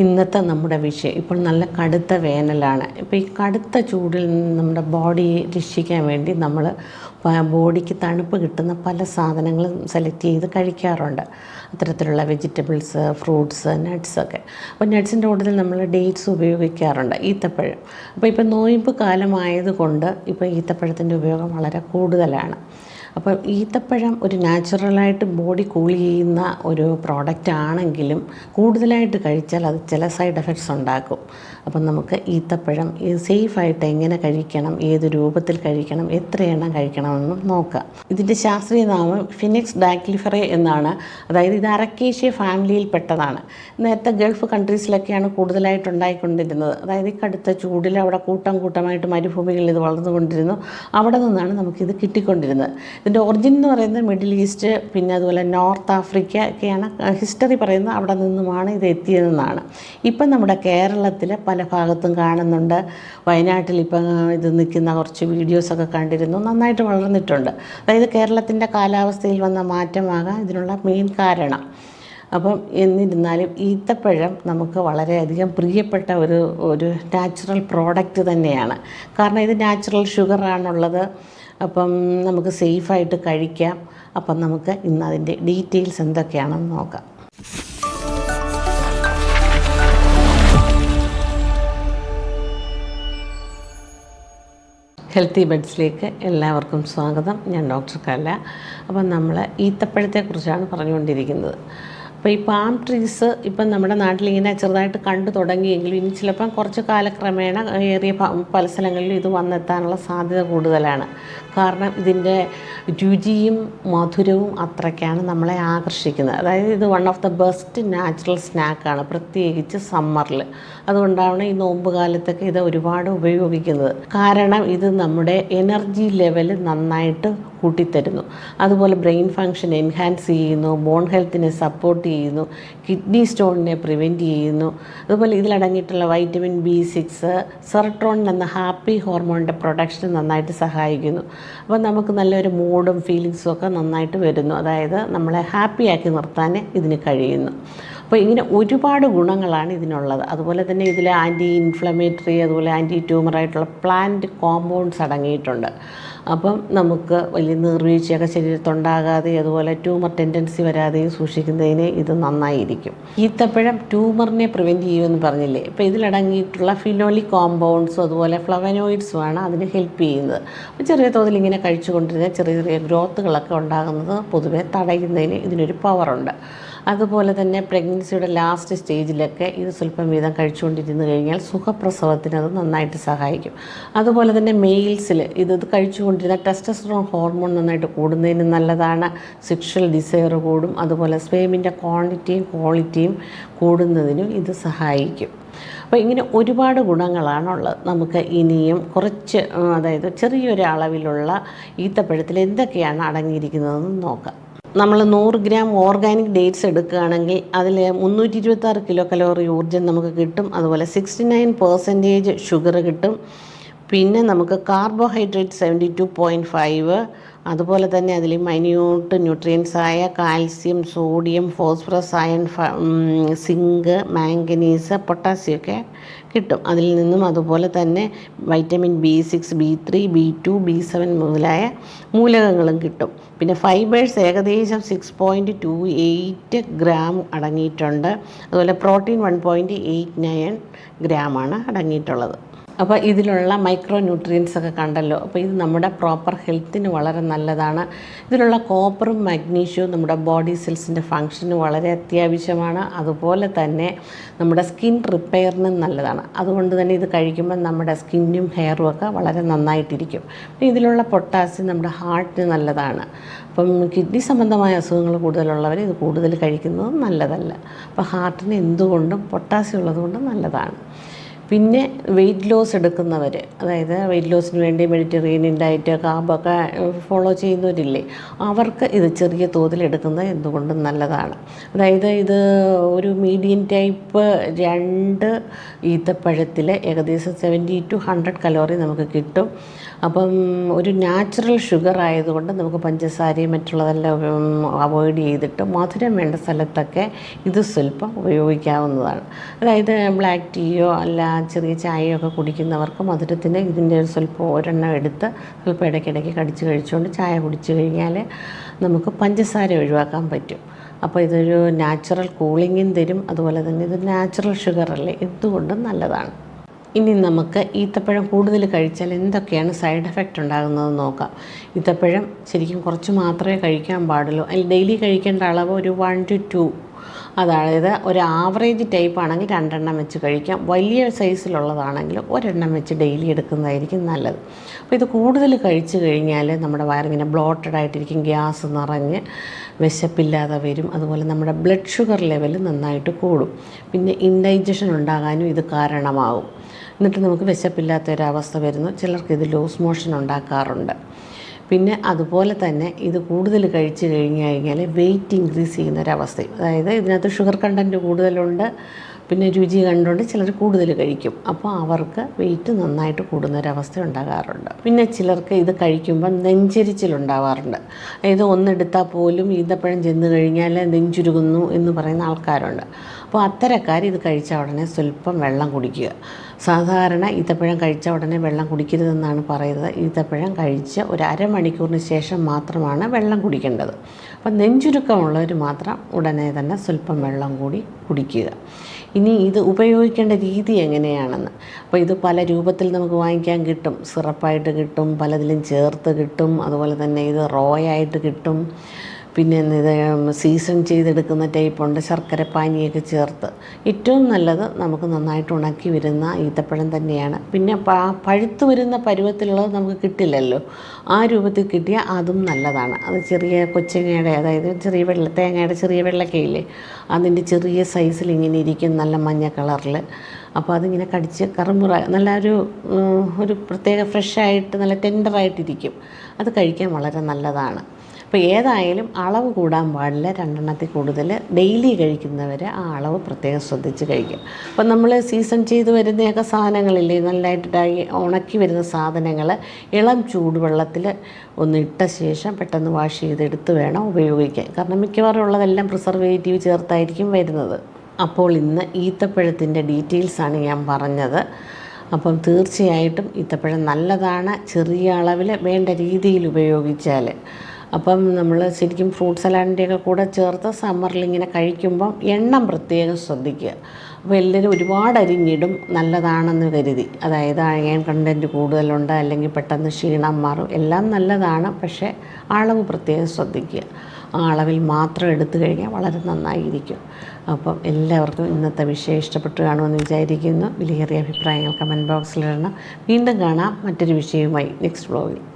ഇന്നത്തെ നമ്മുടെ വിഷയം. ഇപ്പോൾ നല്ല കടുത്ത വേനലാണ്. ഇപ്പോൾ ഈ കടുത്ത ചൂടിൽ നിന്ന് നമ്മുടെ ബോഡിയെ രക്ഷിക്കാൻ വേണ്ടി നമ്മൾ ബോഡിക്ക് തണുപ്പ് കിട്ടുന്ന പല സാധനങ്ങളും സെലക്ട് ചെയ്ത് കഴിക്കാറുണ്ട്. അത്തരത്തിലുള്ള വെജിറ്റബിൾസ് ഫ്രൂട്ട്സ് നട്ട്സൊക്കെ അപ്പോൾ നട്ട്സിന്റെ കൂട്ടത്തിൽ നമ്മൾ ഡേറ്റ്സ് ഉപയോഗിക്കാറുണ്ട്. ഈത്തപ്പഴം. അപ്പോൾ ഇപ്പോൾ നോയിമ്പ് കാലമായതുകൊണ്ട് ഇപ്പോൾ ഈത്തപ്പഴത്തിന്റെ ഉപയോഗം വളരെ കൂടുതലാണ്. അപ്പം ഈത്തപ്പഴം ഒരു നാച്ചുറലായിട്ട് ബോഡി കൂൾ ചെയ്യുന്ന ഒരു പ്രോഡക്റ്റ് ആണെങ്കിലും കൂടുതലായിട്ട് കഴിച്ചാൽ അത് ചില സൈഡ് എഫക്ട്സ് ഉണ്ടാക്കും. അപ്പം നമുക്ക് ഈത്തപ്പഴം സേഫായിട്ട് എങ്ങനെ കഴിക്കണം ഏത് രൂപത്തിൽ കഴിക്കണം എത്ര എണ്ണം കഴിക്കണമെന്നും നോക്കാം. ഇതിന്റെ ശാസ്ത്രീയ നാമം ഫിനിക്സ് ഡാക്ലിഫറെ എന്നാണ്. അതായത് ഇത് അറക്കേഷ്യ ഫാമിലിയിൽപ്പെട്ടതാണ് നേരത്തെ ഗൾഫ് കൺട്രീസിലൊക്കെയാണ് കൂടുതലായിട്ട് ഉണ്ടായിക്കൊണ്ടിരുന്നത്. അതായത് ഈ കടുത്ത ചൂടിൽ അവിടെ കൂട്ടം കൂട്ടമായിട്ട് മരുഭൂമികളിൽ ഇത് വളർന്നുകൊണ്ടിരുന്നു. അവിടെ നിന്നാണ് നമുക്കിത് കിട്ടിക്കൊണ്ടിരുന്നത്. ഇതിന്റെ ഒറിജിൻ എന്ന് പറയുന്നത് മിഡിൽ ഈസ്റ്റ് പിന്നെ അതുപോലെ നോർത്ത് ആഫ്രിക്ക ഒക്കെയാണ് ഹിസ്റ്ററി പറയുന്നത് അവിടെ നിന്നുമാണ് ഇത് എത്തിയതെന്നാണ്. ഇപ്പം നമ്മുടെ കേരളത്തിൽ പല ഭാഗത്തും കാണുന്നുണ്ട്. വയനാട്ടിൽ ഇപ്പം ഇത് നിൽക്കുന്ന കുറച്ച് വീഡിയോസൊക്കെ കണ്ടിരുന്നു. നന്നായിട്ട് വളർന്നിട്ടുണ്ട്. അതായത് കേരളത്തിന്റെ കാലാവസ്ഥയിൽ വന്ന മാറ്റമാകാം ഇതിനുള്ള മെയിൻ കാരണം. അപ്പം എന്നിരുന്നാലും ഈത്തപ്പഴം നമുക്ക് വളരെയധികം പ്രിയപ്പെട്ട ഒരു ഒരു നാച്ചുറൽ പ്രോഡക്റ്റ് തന്നെയാണ്. കാരണം ഇത് നാച്ചുറൽ ഷുഗറാണുള്ളത് അപ്പം നമുക്ക് സേഫായിട്ട് കഴിക്കാം. അപ്പം നമുക്ക് ഇന്ന് അതിന്റെ ഡീറ്റെയിൽസ് എന്തൊക്കെയാണെന്ന് നോക്കാം. ഹെൽത്തി ബെഡ്സിലേക്ക് എല്ലാവർക്കും സ്വാഗതം. ഞാൻ ഡോക്ടർ കല്ല അപ്പം നമ്മൾ ഈത്തപ്പഴത്തെക്കുറിച്ചാണ് പറഞ്ഞുകൊണ്ടിരിക്കുന്നത്. അപ്പോൾ ഈ പാം ട്രീസ് ഇപ്പം നമ്മുടെ നാട്ടിൽ ഇങ്ങനെ ചെറുതായിട്ട് കണ്ടു തുടങ്ങിയെങ്കിലും ഇനി ചിലപ്പം കുറച്ച് കാലക്രമേണ ഏറിയ പല സ്ഥലങ്ങളിലും ഇത് വന്നെത്താനുള്ള സാധ്യത കൂടുതലാണ്. കാരണം ഇതിന്റെ രുചിയും മധുരവും അത്രയ്ക്കാണ് നമ്മളെ ആകർഷിക്കുന്നത്. അതായത് ഇത് one of the best natural സ്നാക്കാണ് പ്രത്യേകിച്ച് സമ്മറിൽ അതുകൊണ്ടാണ് ഈ നോമ്പ് കാലത്തൊക്കെ ഇത് ഒരുപാട് ഉപയോഗിക്കുന്നത്. കാരണം ഇത് നമ്മുടെ എനർജി ലെവൽ നന്നായിട്ട് കൂട്ടിത്തരുന്നു. അതുപോലെ ബ്രെയിൻ ഫങ്ഷൻ എൻഹാൻസ് ചെയ്യുന്നു ബോൺ ഹെൽത്തിനെ സപ്പോർട്ട് ചെയ്യുന്നു കിഡ്നി സ്റ്റോണിനെ പ്രിവെന്റ് ചെയ്യുന്നു. അതുപോലെ ഇതിലടങ്ങിയിട്ടുള്ള വൈറ്റമിൻ ബി സിക്സ് സെറട്രോൺ എന്ന ഹാപ്പി ഹോർമോണിന്റെ പ്രൊഡക്ഷൻ നന്നായിട്ട് സഹായിക്കുന്നു. അപ്പോൾ നമുക്ക് നല്ലൊരു മൂഡും ഫീലിങ്സും ഒക്കെ നന്നായിട്ട് വരുന്നു. അതായത് നമ്മളെ ഹാപ്പിയാക്കി നിർത്താൻ ഇതിന് കഴിയുന്നു. അപ്പോൾ ഇങ്ങനെ ഒരുപാട് ഗുണങ്ങളാണ് ഇതിനുള്ളത്. അതുപോലെ തന്നെ ഇതിൽ ആന്റി ഇൻഫ്ലമേറ്ററി അതുപോലെ ആന്റി ട്യൂമറായിട്ടുള്ള പ്ലാന്റ് കോമ്പൗണ്ട്സ് അടങ്ങിയിട്ടുണ്ട്. അപ്പം നമുക്ക് വലിയ നീർവീഴ്ചയൊക്കെ ശരീരത്തുണ്ടാകാതെ അതുപോലെ ട്യൂമർ ടെൻഡൻസി വരാതെയും സൂക്ഷിക്കുന്നതിന് ഇത് നന്നായിരിക്കും. ഈത്തപ്പഴം ട്യൂമറിനെ പ്രിവെന്റ് ചെയ്യുമെന്ന് പറഞ്ഞില്ലേ? ഇപ്പോൾ ഇതിലടങ്ങിയിട്ടുള്ള ഫിനോലി കോമ്പൗണ്ട്സും അതുപോലെ ഫ്ലവനോയിഡ്സുമാണ് അതിന് ഹെൽപ്പ് ചെയ്യുന്നത്. അപ്പോൾ ചെറിയ തോതിൽ ഇങ്ങനെ കഴിച്ചുകൊണ്ടിരുന്ന ചെറിയ ചെറിയ ഗ്രോത്തുകളൊക്കെ ഉണ്ടാകുന്നത് പൊതുവെ തടയുന്നതിന് ഇതിനൊരു പവറുണ്ട്. അതുപോലെ തന്നെ പ്രഗ്നൻസിയുടെ ലാസ്റ്റ് സ്റ്റേജിലൊക്കെ ഇത് സ്വല്പം വീതം കഴിച്ചുകൊണ്ടിരുന്ന് കഴിഞ്ഞാൽ സുഖപ്രസവത്തിന് അത് നന്നായിട്ട് സഹായിക്കും. അതുപോലെ തന്നെ മെയിൽസിൽ ഇത് കഴിച്ചുകൊണ്ടിരുന്ന ടെസ്റ്റസ്ട്രോൺ ഹോർമോൺ നന്നായിട്ട് കൂടുന്നതിന് നല്ലതാണ്. സെക്ഷൽ ഡിസയർ കൂടും. അതുപോലെ സ്പേമിന്റെ ക്വാണ്ടിറ്റിയും ക്വാളിറ്റിയും കൂടുന്നതിനും ഇത് സഹായിക്കും. അപ്പോൾ ഇങ്ങനെ ഒരുപാട് ഗുണങ്ങളാണുള്ളത്. നമുക്ക് ഇനിയും കുറച്ച് അതായത് ചെറിയൊരു അളവിലുള്ള ഈത്തപ്പഴത്തിൽ എന്തൊക്കെയാണ് അടങ്ങിയിരിക്കുന്നതെന്ന് നോക്കാം. നമ്മൾ നൂറ് ഗ്രാം ഓർഗാനിക് ഡേറ്റ്സ് എടുക്കുകയാണെങ്കിൽ അതിൽ മുന്നൂറ്റി ഇരുപത്താറ് കിലോ കലോറി ഊർജം നമുക്ക് കിട്ടും. അതുപോലെ സിക്സ്റ്റി നയൻ പെർസെന്റേജ് ഷുഗർ കിട്ടും. പിന്നെ നമുക്ക് carbohydrate seventy two point five അതുപോലെ തന്നെ അതിൽ മൈന്യൂട്ട് ന്യൂട്രിയൻസ് ആയ calcium sodium phosphorus iron zinc manganese potassium ഒക്കെ കിട്ടും. അതിൽ നിന്നും അതുപോലെ തന്നെ vitamin B six B three B two B seven മുതലായ മൂലകങ്ങളും കിട്ടും. പിന്നെ ഫൈബേഴ്സ് ഏകദേശം six point two eight gram അടങ്ങിയിട്ടുണ്ട്. അതുപോലെ protein one point eight nine ഗ്രാമാണ് അടങ്ങിയിട്ടുള്ളത്. അപ്പോൾ ഇതിലുള്ള മൈക്രോ ന്യൂട്രിയൻസ് ഒക്കെ കണ്ടല്ലോ. അപ്പോൾ ഇത് നമ്മുടെ പ്രോപ്പർ ഹെൽത്തിന് വളരെ നല്ലതാണ്. ഇതിലുള്ള കോപ്പറും മഗ്നീഷ്യവും നമ്മുടെ ബോഡി സെൽസിന്റെ ഫങ്ഷന് വളരെ അത്യാവശ്യമാണ്. അതുപോലെ തന്നെ നമ്മുടെ സ്കിൻ റിപ്പയറിനും നല്ലതാണ്. അതുകൊണ്ട് തന്നെ ഇത് കഴിക്കുമ്പോൾ നമ്മുടെ സ്കിന്നും ഹെയറും ഒക്കെ വളരെ നന്നായിട്ടിരിക്കും. ഇതിലുള്ള പൊട്ടാസ്യം നമ്മുടെ ഹാർട്ടിന് നല്ലതാണ്. അപ്പം കിഡ്നി സംബന്ധമായ അസുഖങ്ങൾ കൂടുതലുള്ളവർ ഇത് കൂടുതൽ കഴിക്കുന്നത് നല്ലതല്ല. അപ്പോൾ ഹാർട്ടിന് എന്തുകൊണ്ടും പൊട്ടാസ്യം ഉള്ളതുകൊണ്ട് നല്ലതാണ്. പിന്നെ വെയിറ്റ് ലോസ് എടുക്കുന്നവർ അതായത് വെയിറ്റ് ലോസിന് വേണ്ടി മെഡിറ്ററേനിയൻ ഡയറ്റ് കാമ്പൊക്കെ ഫോളോ ചെയ്യുന്നവരില്ലേ അവർക്ക് ഇത് ചെറിയ തോതിൽ എടുക്കുന്നത് എന്തുകൊണ്ടും നല്ലതാണ്. അതായത് ഇത് ഒരു മീഡിയം ടൈപ്പ് രണ്ട് ഈത്തപ്പഴത്തിൽ ഏകദേശം സെവന്റി ടു ഹൺഡ്രഡ് കലോറി നമുക്ക് കിട്ടും. അപ്പം ഒരു നാച്ചുറൽ ഷുഗർ ആയതുകൊണ്ട് നമുക്ക് പഞ്ചസാരയും മറ്റുള്ളതെല്ലാം അവോയ്ഡ് ചെയ്തിട്ട് മധുരം വേണ്ട സ്ഥലത്തൊക്കെ ഇത് സ്വല്പം ഉപയോഗിക്കാവുന്നതാണ്. അതായത് ബ്ലാക്ക് ടീയോ അല്ല ചെറിയ ചായയോ ഒക്കെ കുടിക്കുന്നവർക്ക് മധുരത്തിന് ഇതിന്റെ ഒരു സ്വല്പം ഒരെണ്ണം എടുത്ത് സ്വല്പം ഇടയ്ക്കിടയ്ക്ക് കടിച്ച് കഴിച്ചുകൊണ്ട് ചായ കുടിച്ചു കഴിഞ്ഞാൽ നമുക്ക് പഞ്ചസാര ഒഴിവാക്കാൻ പറ്റും. അപ്പോൾ ഇതൊരു നാച്ചുറൽ കൂളിങ്ങും തരും. അതുപോലെ തന്നെ ഇത് നാച്ചുറൽ ഷുഗർ അല്ലേ? എന്തുകൊണ്ടും നല്ലതാണ്. ഇനി നമുക്ക് ഈത്തപ്പഴം കൂടുതൽ കഴിച്ചാൽ എന്തൊക്കെയാണ് സൈഡ് എഫക്റ്റ് ഉണ്ടാകുന്നത് നോക്കാം. ഈത്തപ്പഴം ശരിക്കും കുറച്ച് മാത്രമേ കഴിക്കാൻ പാടുള്ളൂ. അതിൽ ഡെയിലി കഴിക്കേണ്ട അളവ് ഒരു വൺ ടു ടു അതായത് ഒരു ആവറേജ് ടൈപ്പ് ആണെങ്കിൽ രണ്ടെണ്ണം വെച്ച് കഴിക്കാം. വലിയ സൈസിലുള്ളതാണെങ്കിൽ ഒരെണ്ണം വെച്ച് ഡെയിലി എടുക്കുന്നതായിരിക്കും നല്ലത്. അപ്പോൾ ഇത് കൂടുതൽ കഴിച്ചു കഴിഞ്ഞാൽ നമ്മുടെ വയറിങ്ങനെ ബ്ലോട്ടഡ് ആയിട്ടിരിക്കും ഗ്യാസ് നിറഞ്ഞ് വിശപ്പില്ലാതെ വരും. അതുപോലെ നമ്മുടെ ബ്ലഡ് ഷുഗർ ലെവൽ നന്നായിട്ട് കൂടും. പിന്നെ ഇൻഡൈജഷൻ ഉണ്ടാകാനും ഇത് കാരണമാകും എന്നിട്ട് നമുക്ക് വിശപ്പില്ലാത്ത അവസ്ഥ വരുന്നു. ചിലർക്ക് ഇത് ലൂസ് മോഷൻ ഉണ്ടാക്കാറുണ്ട്. പിന്നെ അതുപോലെ തന്നെ ഇത് കൂടുതൽ കഴിച്ചു കഴിഞ്ഞ് കഴിഞ്ഞാൽ വെയിറ്റ് ഇൻക്രീസ് ചെയ്യുന്ന ഒരവസ്ഥയും. അതായത് ഇതിനകത്ത് ഷുഗർ കണ്ടന്റ് കൂടുതലുണ്ട്. പിന്നെ രുചി കണ്ടുകൊണ്ട് ചിലർ കൂടുതൽ കഴിക്കും. അപ്പോൾ അവർക്ക് വെയിറ്റ് നന്നായിട്ട് കൂടുന്ന ഒരവസ്ഥ ഉണ്ടാകാറുണ്ട് പിന്നെ ചിലർക്ക് ഇത് കഴിക്കുമ്പോൾ നെഞ്ചരിച്ചിലുണ്ടാവാറുണ്ട്. ഇത് ഒന്നെടുത്താൽ പോലും ഈന്തപ്പഴം ചെന്ന് കഴിഞ്ഞാൽ നെഞ്ചുരുകുന്നു എന്ന് പറയുന്ന ആൾക്കാരുണ്ട്. അപ്പോൾ അത്തരക്കാർ ഇത് കഴിച്ച ഉടനെ സ്വല്പം വെള്ളം കുടിക്കുക. സാധാരണ ഈത്തപ്പഴം കഴിച്ച ഉടനെ വെള്ളം കുടിക്കരുതെന്നാണ് പറയുന്നത്. ഈത്തപ്പഴം കഴിച്ച് ഒരു അരമണിക്കൂറിന് ശേഷം മാത്രമാണ് വെള്ളം കുടിക്കേണ്ടത്. അപ്പം നെഞ്ചുരുക്കമുള്ളവർ മാത്രം ഉടനെ തന്നെ സ്വല്പം വെള്ളം കൂടി കുടിക്കുക. ഇനി ഇത് ഉപയോഗിക്കേണ്ട രീതി എങ്ങനെയാണെന്ന്? അപ്പോൾ ഇത് പല രൂപത്തിൽ നമുക്ക് വാങ്ങിക്കാൻ കിട്ടും. സിറപ്പായിട്ട് കിട്ടും പലതിലും ചേർത്ത് കിട്ടും. അതുപോലെ തന്നെ ഇത് റോയായിട്ട് കിട്ടും. പിന്നെ ഇത് സീസൺ ചെയ്തെടുക്കുന്ന ടൈപ്പുണ്ട് ശർക്കര പാനിയൊക്കെ ചേർത്ത്. ഏറ്റവും നല്ലത് നമുക്ക് നന്നായിട്ട് ഉണക്കി വരുന്ന ഈത്തപ്പഴം തന്നെയാണ്. പിന്നെ പഴുത്തു വരുന്ന പരുവത്തിലുള്ളത് നമുക്ക് കിട്ടില്ലല്ലോ. ആ രൂപത്തിൽ കിട്ടിയാൽ അതും നല്ലതാണ്. അത് ചെറിയ കൊച്ചങ്ങയുടെ അതായത് ചെറിയ വെള്ള തേങ്ങയുടെ ചെറിയ വെള്ളക്കയില്ലേ അതിന്റെ ചെറിയ സൈസിൽ ഇങ്ങനെ ഇരിക്കും നല്ല മഞ്ഞ കളറിൽ അപ്പോൾ അതിങ്ങനെ കടിച്ച് കറുമുറ നല്ല ഒരു ഒരു പ്രത്യേക ഫ്രഷായിട്ട് നല്ല ടെൻഡറായിട്ടിരിക്കും അത് കഴിക്കാൻ വളരെ നല്ലതാണ്. അപ്പോൾ ഏതായാലും അളവ് കൂടാൻ പാടില്ല. രണ്ടെണ്ണത്തിൽ കൂടുതൽ ഡെയിലി കഴിക്കുന്നവർ ആ അളവ് പ്രത്യേകം ശ്രദ്ധിച്ച് കഴിക്കും അപ്പം നമ്മൾ സീസൺ ചെയ്ത് വരുന്നതൊക്കെ സാധനങ്ങളില്ലേ നല്ലതായിട്ട് ഉണക്കി വരുന്ന സാധനങ്ങൾ ഇളം ചൂടുവെള്ളത്തിൽ ഒന്ന് ഇട്ട ശേഷം പെട്ടെന്ന് വാഷ് ചെയ്തെടുത്ത് വേണം ഉപയോഗിക്കാൻ. കാരണം മിക്കവാറും ഉള്ളതെല്ലാം പ്രിസർവേറ്റീവ് ചേർത്തായിരിക്കും വരുന്നത്. അപ്പോൾ ഇന്ന് ഈത്തപ്പഴത്തിന്റെ ഡീറ്റെയിൽസാണ് ഞാൻ പറഞ്ഞത്. അപ്പം തീർച്ചയായിട്ടും ഈത്തപ്പഴം നല്ലതാണ്. ചെറിയ അളവിൽ വേണ്ട രീതിയിൽ ഉപയോഗിച്ചാൽ അപ്പം നമ്മൾ ശരിക്കും ഫ്രൂട്ട് സലാഡിന്റെയൊക്കെ കൂടെ ചേർത്ത് സമ്മറിൽ ഇങ്ങനെ കഴിക്കുമ്പം എണ്ണം പ്രത്യേകം ശ്രദ്ധിക്കുക. അപ്പോൾ എല്ലാവരും ഒരുപാട് അരിഞ്ഞിടും നല്ലതാണെന്ന് കരുതി. അതായത് അയൺ കണ്ടന്റ് കൂടുതലുണ്ട് അല്ലെങ്കിൽ പെട്ടെന്ന് ക്ഷീണം മാറും എല്ലാം നല്ലതാണ്. പക്ഷേ അളവ് പ്രത്യേകം ശ്രദ്ധിക്കുക. ആ അളവിൽ മാത്രം എടുത്തു കഴിഞ്ഞാൽ വളരെ നന്നായിരിക്കും. അപ്പം എല്ലാവർക്കും ഇന്നത്തെ വിഷയം ഇഷ്ടപ്പെട്ടു കാണുമെന്ന് വിചാരിക്കുന്നു. വിലയേറിയ അഭിപ്രായങ്ങൾ കമന്റ് ബോക്സിലിടണം. വീണ്ടും കാണാം മറ്റൊരു വിഷയവുമായി നെക്സ്റ്റ് വ്ലോഗിൽ